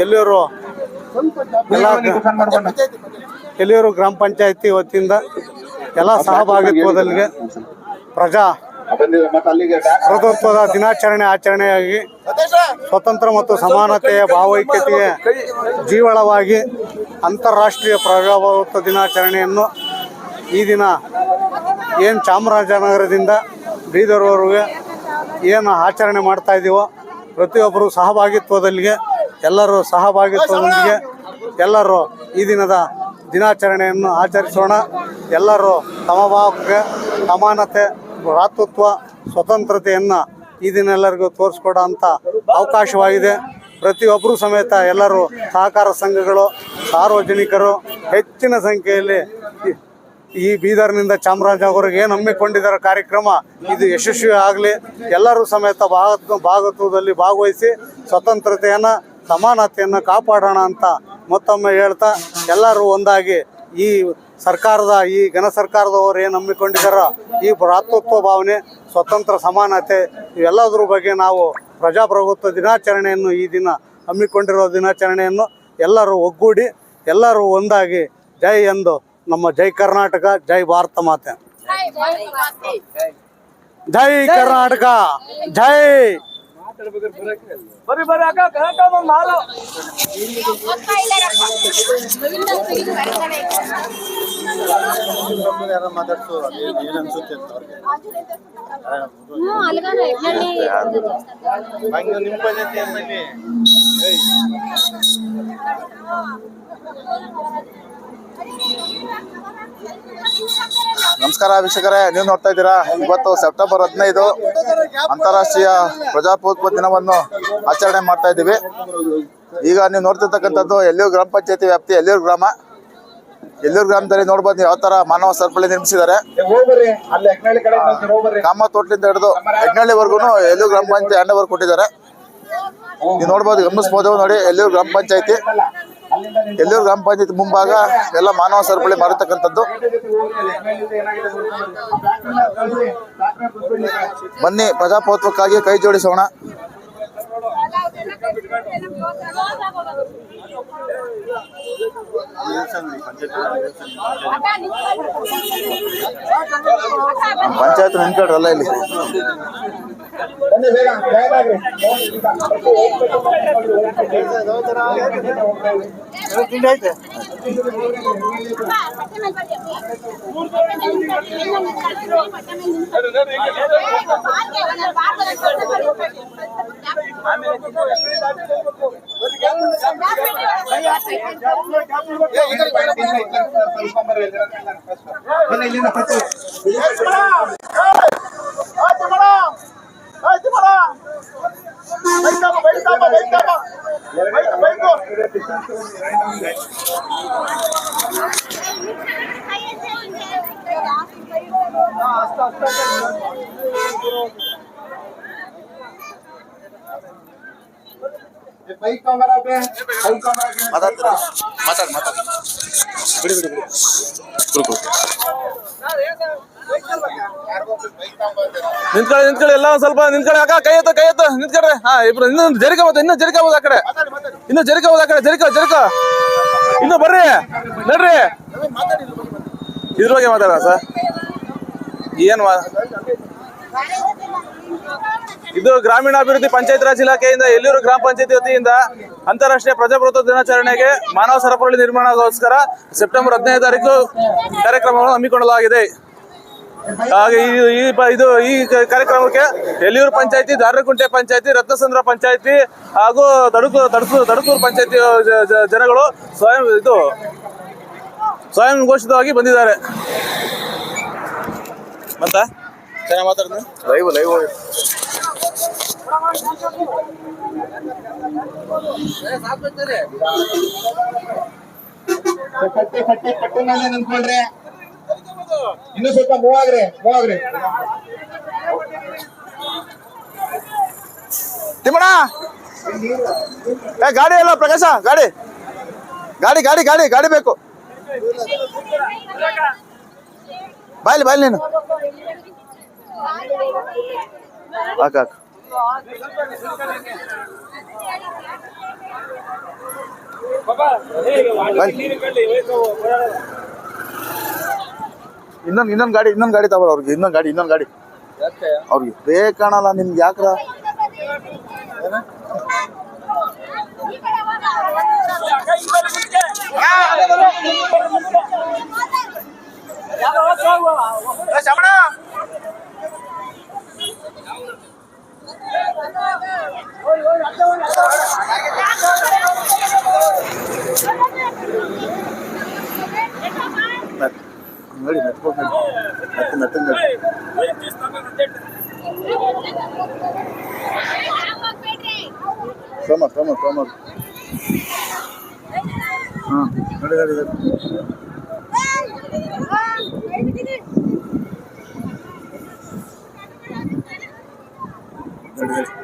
ಎಲ್ಲಿಯವರು? ಎಲ್ಲಿಯೂರು ಗ್ರಾಮ ಪಂಚಾಯತಿ ವತಿಯಿಂದ ಎಲ್ಲ ಸಹಭಾಗಿತ್ವದಲ್ಲಿ ಪ್ರಜಾ ಪ್ರಭುತ್ವದ ದಿನಾಚರಣೆ ಆಚರಣೆಯಾಗಿ ಸ್ವತಂತ್ರ ಮತ್ತು ಸಮಾನತೆಯ ಭಾವೈಕ್ಯತೆಗೆ ಜೀವಳವಾಗಿ ಅಂತಾರಾಷ್ಟ್ರೀಯ ಪ್ರಜಾಪ್ರಭುತ್ವ ದಿನಾಚರಣೆಯನ್ನು ಈ ದಿನ ಏನು ಚಾಮರಾಜನಗರದಿಂದ ಬೀದರ್ವರೆಗೆ ಏನು ಆಚರಣೆ ಮಾಡ್ತಾ ಇದ್ದೀವೋ ಪ್ರತಿಯೊಬ್ಬರು ಸಹಭಾಗಿತ್ವದಲ್ಲಿಗೆ, ಎಲ್ಲರೂ ಸಹಭಾಗಿತ್ವದೊಂದಿಗೆ ಎಲ್ಲರೂ ಈ ದಿನದ ದಿನಾಚರಣೆಯನ್ನು ಆಚರಿಸೋಣ. ಎಲ್ಲರೂ ಸಮಭಾವಕ್ಕೆ ಸಮಾನತೆ, ಭ್ರಾತೃತ್ವ, ಸ್ವತಂತ್ರತೆಯನ್ನು ಈ ದಿನ ಎಲ್ಲರಿಗೂ ತೋರಿಸ್ಕೊಡೋ ಅಂಥ ಅವಕಾಶವಾಗಿದೆ. ಪ್ರತಿಯೊಬ್ಬರೂ ಸಮೇತ ಎಲ್ಲರೂ ಸಹಕಾರ ಸಂಘಗಳು, ಸಾರ್ವಜನಿಕರು ಹೆಚ್ಚಿನ ಸಂಖ್ಯೆಯಲ್ಲಿ ಈ- ಬೀದರ್ನಿಂದ ಚಾಮರಾಜನಗರಿಗೆ ಏನು ಹಮ್ಮಿಕೊಂಡಿದ್ದಾರೆ ಕಾರ್ಯಕ್ರಮ. ಇದು ಯಶಸ್ವಿ ಆಗಲಿ. ಎಲ್ಲರೂ ಸಮೇತ ಭಾಗ ಭಾಗತ್ವದಲ್ಲಿ ಭಾಗವಹಿಸಿ ಸ್ವತಂತ್ರತೆಯನ್ನು, ಸಮಾನತೆಯನ್ನು ಕಾಪಾಡೋಣ ಅಂತ ಮತ್ತೊಮ್ಮೆ ಹೇಳ್ತಾ ಎಲ್ಲರೂ ಒಂದಾಗಿ ಈ ಸರ್ಕಾರದ, ಈ ಘನ ಸರ್ಕಾರದವರು ಏನು ಹಮ್ಮಿಕೊಂಡಿದ್ದಾರೋ ಈ ಭ್ರಾತೃತ್ವ ಭಾವನೆ, ಸ್ವತಂತ್ರ ಸಮಾನತೆ ಇವೆಲ್ಲದರ ಬಗ್ಗೆ ನಾವು ಪ್ರಜಾಪ್ರಭುತ್ವ ದಿನಾಚರಣೆಯನ್ನು ಈ ದಿನ ಹಮ್ಮಿಕೊಂಡಿರೋ ದಿನಾಚರಣೆಯನ್ನು ಎಲ್ಲರೂ ಒಗ್ಗೂಡಿ, ಎಲ್ಲರೂ ಒಂದಾಗಿ ಜೈ ಎಂದು ನಮ್ಮ ಜೈ ಕರ್ನಾಟಕ ಜೈ ಭಾರತ ಮಾತೆ. ಜೈ ಕರ್ನಾಟಕ ಜೈ. ನಮಸ್ಕಾರ ವೀಕ್ಷಕರೇ, ನೀವು ನೋಡ್ತಾ ಇದ್ದೀರಾ, ಇವತ್ತು ಸೆಪ್ಟೆಂಬರ್ ಹದಿನೈದು ಅಂತಾರಾಷ್ಟ್ರೀಯ ಪ್ರಜಾಪ್ರಭುತ್ವ ದಿನವನ್ನು ಆಚರಣೆ ಮಾಡ್ತಾ ಇದ್ದೀವಿ. ಈಗ ನೀವು ನೋಡ್ತಿರ್ತಕ್ಕಂಥದ್ದು ಎಲ್ಲೂರು ಗ್ರಾಮ ಪಂಚಾಯತಿ ವ್ಯಾಪ್ತಿ ಎಲ್ಲೂರು ಗ್ರಾಮ. ಎಲ್ಲೂರು ಗ್ರಾಮದಲ್ಲಿ ನೋಡ್ಬೋದು ಯಾವ ತರ ಮಾನವ ಸರಪಳಿ ನಿರ್ಮಿಸಿದ್ದಾರೆ. ಕಾಮ ತೋಟದಿಂದ ಹಿಡಿದು ಹೆಗ್ನಳ್ಳಿವರೆಗೂ ಎಲ್ಲೂರು ಗ್ರಾಮ ಪಂಚಾಯತಿ ಹ್ಯಾಂಡ್ ಕೊಟ್ಟಿದ್ದಾರೆ. ನೀವು ನೋಡ್ಬೋದು ಗಮನಿಸ್ಬೋದು ನೋಡಿ ಎಲ್ಲೂರು ಗ್ರಾಮ ಪಂಚಾಯತಿ. ಎಲ್ಲಿಯೂರು ಗ್ರಾಮ ಪಂಚಾಯತ್ ಮುಂಭಾಗ ಎಲ್ಲ ಮಾನವ ಸರಪಳಿ ಮಾಡಿರ್ತಕ್ಕಂಥದ್ದು. ಬನ್ನಿ ಪ್ರಜಾಪ್ರಭುತ್ವಕ್ಕಾಗಿ ಕೈ ಜೋಡಿಸೋಣ. ಪಂಚಾಯತ್ ನಿಂತ್ಕೊಳ್ರಲ್ಲ ಇಲ್ಲಿ. ಬನ್ನಿ ಬೇಗ ಜಾಯ್ನ್ ಆಗ್ರಿ ಬನ್ನಿ ಇಲ್ಲಿಂದ ಬಿಡಿ ಬಿಡಿ ಬಿಡಿ ನಿಂತ್ಕೊಳ್ಳಿ ನಿಂತ್ಕೊಳ್ಳಿ. ಎಲ್ಲ ಸ್ವಲ್ಪ ನಿಂತ್ಕೊಳ್ಳಿ. ಅಕ್ಕ, ಕೈ ಎತ್ತ ಕೈ ಎತ್ತ. ನಿಂತ್ಕೊಳ್ರಿ. ಹಾ, ಇಬ್ರು. ಇನ್ನು ಜರಿಕೋಬೋದು ಇನ್ನು ಜರಿಕೋಬೋದು ಆ ಕಡೆ. ಇನ್ನು ಜರಿಕ ಹೋದ ಕಡೆ, ಜರಿಕ ಜರಿಕ. ಇನ್ನು ಬರ್ರಿ, ನಡ್ರಿ. ಇದ್ರ ಬಗ್ಗೆ ಮಾತಾಡ ಸರ್. ಏನ್ ಇದು ಗ್ರಾಮೀಣಾಭಿವೃದ್ಧಿ ಪಂಚಾಯತ್ ರಾಜ್ ಇಲಾಖೆಯಿಂದ ಎಲ್ಲೂರು ಗ್ರಾಮ ಪಂಚಾಯತಿ ವತಿಯಿಂದ ಅಂತಾರಾಷ್ಟ್ರೀಯ ಪ್ರಜಾಪ್ರಭುತ್ವ ದಿನಾಚರಣೆಗೆ ಮಾನವ ಸರಪಳಿ ನಿರ್ಮಾಣಗೋಸ್ಕರ ಸೆಪ್ಟೆಂಬರ್ ಹದಿನೈದು ತಾರೀಕು ಕಾರ್ಯಕ್ರಮವನ್ನು ಹಮ್ಮಿಕೊಳ್ಳಲಾಗಿದೆ. ಈ ಈ ಪ- ಇದು ಈ ಕಾರ್ಯಕ್ರಮಕ್ಕೆ ಎಲ್ಲಿಯೂರು ಪಂಚಾಯತಿ ದಾರಕುಂಟೆ ಪಂಚಾಯತಿ ರತ್ನಸಂದ್ರ ಪಂಚಾಯತಿ ಹಾಗೂ ದಡಕು ತಡುಕು ಪಂಚಾಯಿತಿ ಪಂಚಾಯತಿ ಜನಗಳು ಸ್ವಯಂ ಇದು ಸ್ವಯಂ ಘೋಷಿತವಾಗಿ ಬಂದಿದ್ದಾರೆ. ಮತ್ತ? ಚೆನ್ನಾಗಿ ಮಾತಾಡ್ತೀನಿ ಲೈವ್ ಲೈವ್ ಕಟ್ಟೆ ಕಟ್ಟೆ ಕಟ್ಟಿ ಮೇಲೆ ನಿಂತ್ಕೊಳ್ರಿ ಇನ್ನು ಸ್ವಲ್ಪ ಮೂವ್ ಆಗ್ರಿ ಮೂವ್ ಆಗ್ರಿ ತಿಮ್ಮಣ್ಣ ಏ ಗಾಡಿ ಅಲ್ಲ ಪ್ರಕಾಶ ಗಾಡಿ ಗಾಡಿ ಗಾಡಿ ಗಾಡಿ ಗಾಡಿ ಬೇಕು ಬಾಯ್ಲಿ ಬಾಯ್ಲಿ ನೀನು ಹಾಕ ಹಾಕ ಇನ್ನೊಂದು ಇನ್ನೊಂದು ಗಾಡಿ ಇನ್ನೊಂದು ಗಾಡಿ ತಗೋರ ಅವ್ರಿಗೆ. ಇನ್ನೊಂದು ಗಾಡಿ ಇನ್ನೊಂದು ಗಾಡಿ. ಅವ್ರಿಗೆ. ಬೇಕಣಲ್ಲ ನಿಮ್ಗೆ ಯಾಕ್ರ? ನೋಡಿ ಮೆತ್ಕೊಂಡು ಮೆತ್ತ ಮೆತ್ತಗೆ ನೋಡಿ ಸೋಮ ಸೋಮ ಸೋಮ. ಹಾಂ ನೋಡಿ ನೋಡಿ ನೋಡಿ. ನೋಡಿ ನೋಡಿ. ನೋಡಿ ನೋಡಿ.